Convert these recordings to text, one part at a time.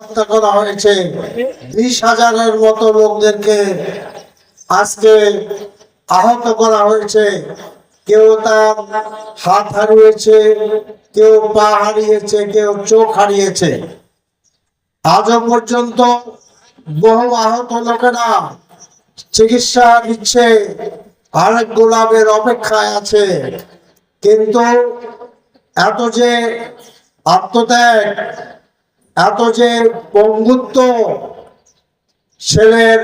হত্যা করা হয়েছে। বিশ হাজারের মতো লোকদেরকে আজকে আহত করা হয়েছে। কেউ তার হাত হারিয়েছে, কেউ পা হারিয়েছে, কেউ চোখ হারিয়েছে। আজও পর্যন্ত বহু আহত লোকেরা চিকিৎসা নিচ্ছে, আরেক গোলাপের অপেক্ষায় আছে। কিন্তু এত যে আত্মত্যাগ এত যে বন্ধুত্ব ছেলের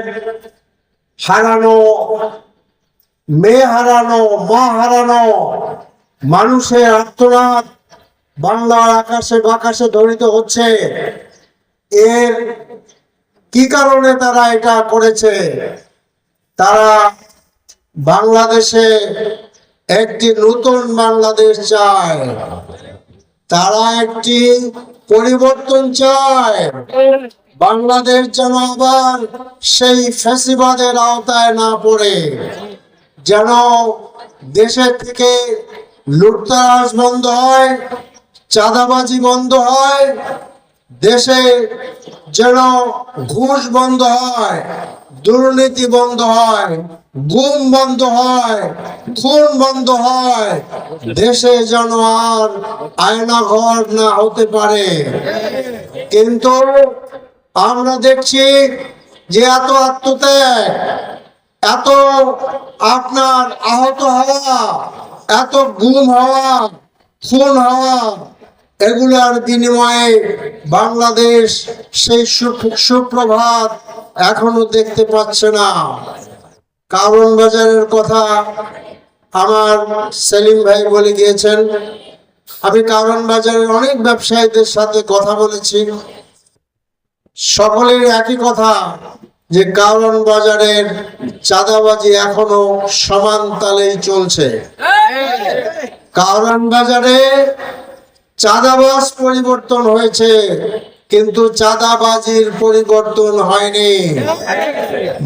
হারানো, মেয়ে হারানো, মা হারানো, মানুষের আত্মনাদ বাংলার আকাশে বাকাশে ধ্বনিত হচ্ছে। এর কি কারণে তারা এটা করেছে? তারা বাংলাদেশে একটি নতুন বাংলাদেশ চায়। তারা একটি পরিবর্তন চায়। বাংলাদেশ যেন আবার সেই ফ্যাসিবাদের আওতায় না পড়ে, যেন দেশের থেকে লুটতরাজ বন্ধ হয়, চাঁদাবাজি বন্ধ হয়, দেশে যেন ঘুষ বন্ধ হয়। দুর্নীতি বন্ধ হয়, গুম বন্ধ হয়, খুন বন্ধ হয়। দেশে যেন আর আয়না ঘর না হতে পারে। কিন্তু আমরা দেখছি যে এত আত্মত্যাগ, এত আপনার আহত হওয়া, এত গুম হওয়া, খুন হওয়া, এগুলার বিনিময়ে বাংলাদেশ সেই সুপ্রভাত এখনও দেখতে পাচ্ছে না। কারণ বাজারের কথা আমার সেলিম ভাই বলে গিয়েছেন। আমি কারণ বাজারের অনেক ব্যবসায়ীদের সাথে কথা বলেছি। সকলের একই কথা, যে কারণ বাজারের চাঁদাবাজি এখনও সমান তালেই চলছে। কারণ বাজারে চাঁদাবাজ পরিবর্তন হয়েছে। কিন্তু চাঁদাবাজির পরিবর্তন হয়নি।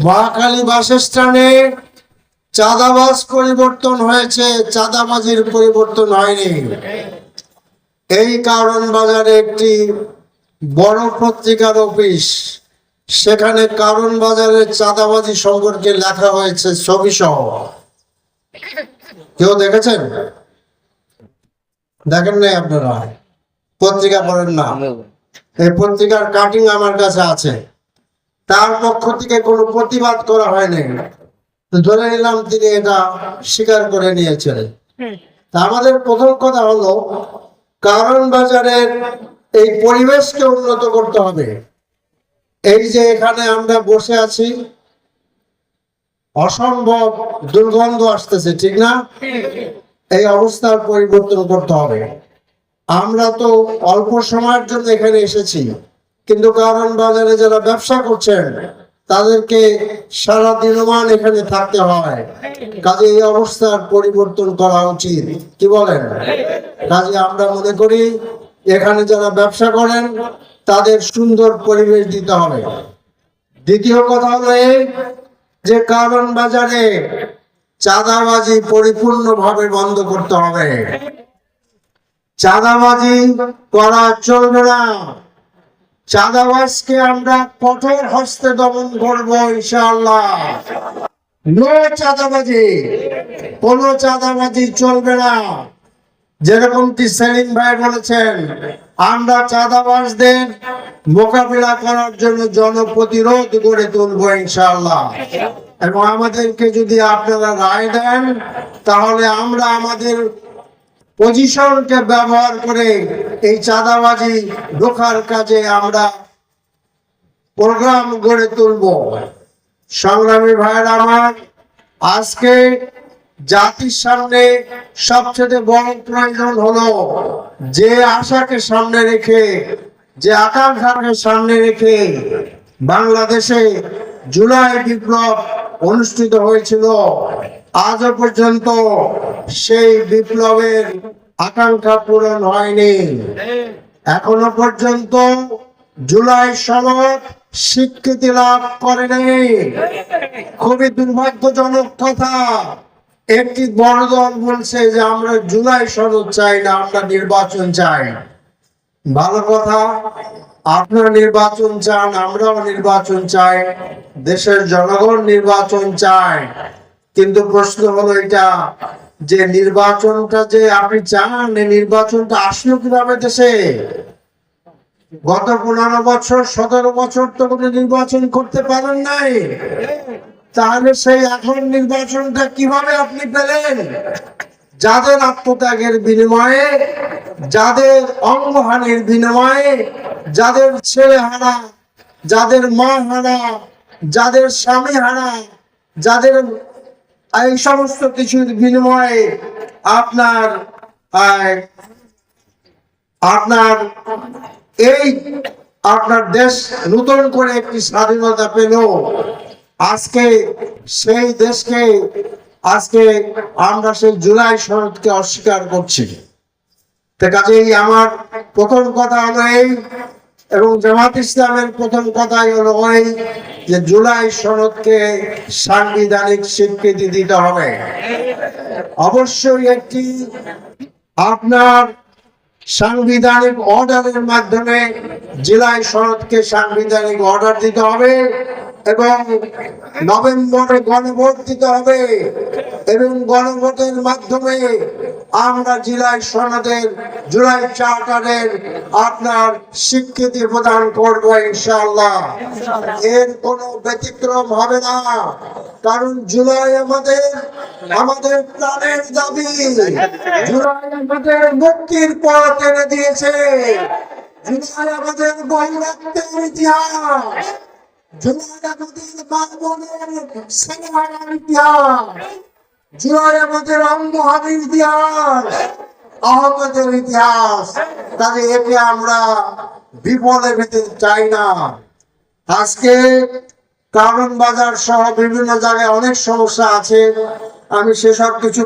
মহাকালী বাসস্থানে চাঁদাবাজ পরিবর্তন হয়েছে, চাঁদাবাজির পরিবর্তন হয়নি। এই কারণ বাজারে একটি বড় পত্রিকার অফিস, সেখানে কারণ বাজারের চাঁদাবাজি সম্পর্কে লেখা হয়েছে ছবি সহ কেউ দেখেছেন? দেখেন নাই আপনারা? পত্রিকা পড়েন না? এই পত্রিকার কাটিং আমার কাছে আছে। তার পক্ষ থেকে কোনো প্রতিবাদ করা হয়নি। ধরে নিলাম তিনি এটা স্বীকার করে নিয়েছেন। তা আমাদের প্রথম কথা হলো কারণ বাজারের এই পরিবেশকে উন্নত করতে হবে। এই যে এখানে আমরা বসে আছি অসম্ভব দুর্গন্ধ আসতেছে ঠিক না? এই অবস্থার পরিবর্তন করতে হবে। আমরা তো অল্প সময়ের জন্য এখানে এসেছি। কিন্তু কারণ বাজারে যারা ব্যবসা করছেন, তাদেরকে সারা দিনমান এখানে থাকতে হয়। কাজে এই অবস্থার পরিবর্তন করা উচিত। কি বলেন? কাজে আমরা মনে করি, এখানে যারা ব্যবসা করেন, তাদের সুন্দর পরিবেশ দিতে হবে। দ্বিতীয় কথা হলো এই যে কারণ বাজারে চাঁদাবাজি পরিপূর্ণভাবে বন্ধ করতে হবে। চাঁদাবাজি করা চলবে না। চাঁদাবাজকে আমরা কঠোর হস্তে দমন করব ইনশাআল্লাহ। নো চাঁদাবাজি, কোনো চাঁদাবাজি চলবে না। যেরকমটি সেলিম ভাই বলেছেন, আমরা চাঁদাবাজদের মোকাবিলা করার জন্য জনপ্রতিরোধ গড়ে তুলবো ইনশাল্লাহ এবং আমাদেরকে যদি আপনারা রায় দেন, তাহলে আমরা আমাদের পজিশনকে ব্যবহার করে এই চাঁদাবাজি রোখার কাজে আমরা প্রোগ্রাম গড়ে তুলব। সংগ্রামী ভাইয়ের আমার, আজকে জাতির সামনে সবচেয়ে বড় প্রয়োজন হলো যে আশাকে সামনে রেখে, যে আকাঙ্ক্ষাকে সামনে রেখে বাংলাদেশে জুলাই বিপ্লব অনুষ্ঠিত হয়েছিল। আজও পর্যন্ত সেই বিপ্লবের আকাঙ্ক্ষা পূরণ হয়নি। এখনও পর্যন্ত জুলাই সনদ স্বীকৃতি লাভ করেনি। খুবই দুর্ভাগ্যজনক কথা। একটি বড় দল বলছে যে আমরা জুলাই সনদ চাই না, আমরা নির্বাচন চাই। ভালো কথা, আপনারা নির্বাচন চান, আমরাও নির্বাচন চাই, দেশের জনগণ নির্বাচন চায়। কিন্তু প্রশ্ন হলো এটা যে নির্বাচনটা যে আপনি চান নির্বাচনটা আসলো কীভাবে দেশে? গত পনেরো বছর, সতেরো বছর তো কোনো নির্বাচন করতে পারেন নাই। তাহলে সেই এখন নির্বাচনটা কীভাবে আপনি পেলেন? যাদের আত্মত্যাগের বিনিময়ে, যাদের অঙ্গহানির বিনিময়ে, যাদের ছেলে হারা, যাদের মা হারা, যাদের স্বামী হারা, যাদের এই সমস্ত কিছুর বিনিময়ে আপনার আপনার এই আপনার দেশ নতুন করে একটি স্বাধীনতা পেল আজকে সেই দেশকে, আজকে আমরা সেই জুলাই শরৎকে অস্বীকার করছি। কাজেই আমার প্রথম কথা হলো এই এবং জামাত ইসলামের প্রথম কথাই হলো ওই যে জুলাই সনদকে সাংবিধানিক স্বীকৃতি দিতে হবে। অবশ্যই একটি আপনার সাংবিধানিক অর্ডারের মাধ্যমে জেলায় শরৎকে সাংবিধানিক অর্ডার দিতে হবে এবং নভেম্বরে গণভোট দিতে হবে এবং গণভোটের মাধ্যমে আমরা জেলায় সনদের, জুলাই চার্টারের আপনার স্বীকৃতি প্রদান করব ইনশাআল্লাহ। এর কোনো ব্যতিক্রম হবে না, কারণ জুলাই আমাদের আমাদের প্রাণের দাবি। জুলাই আমাদের মুক্তির পথ এনে দিয়েছে। জুলাই আমাদের বৈরাগ্যের ইতিহাস। জুলাই আমাদের বাবনের সেনার ইতিহাস। অঙ্গহানির ইতিহাস আহমদের ইতিহাস। তাহলে একে আমরা বিপদে পেতে চাই না। আজকে কারণ বাজার সহ বিভিন্ন জায়গায় অনেক সমস্যা আছে। আমি সেসব কিছু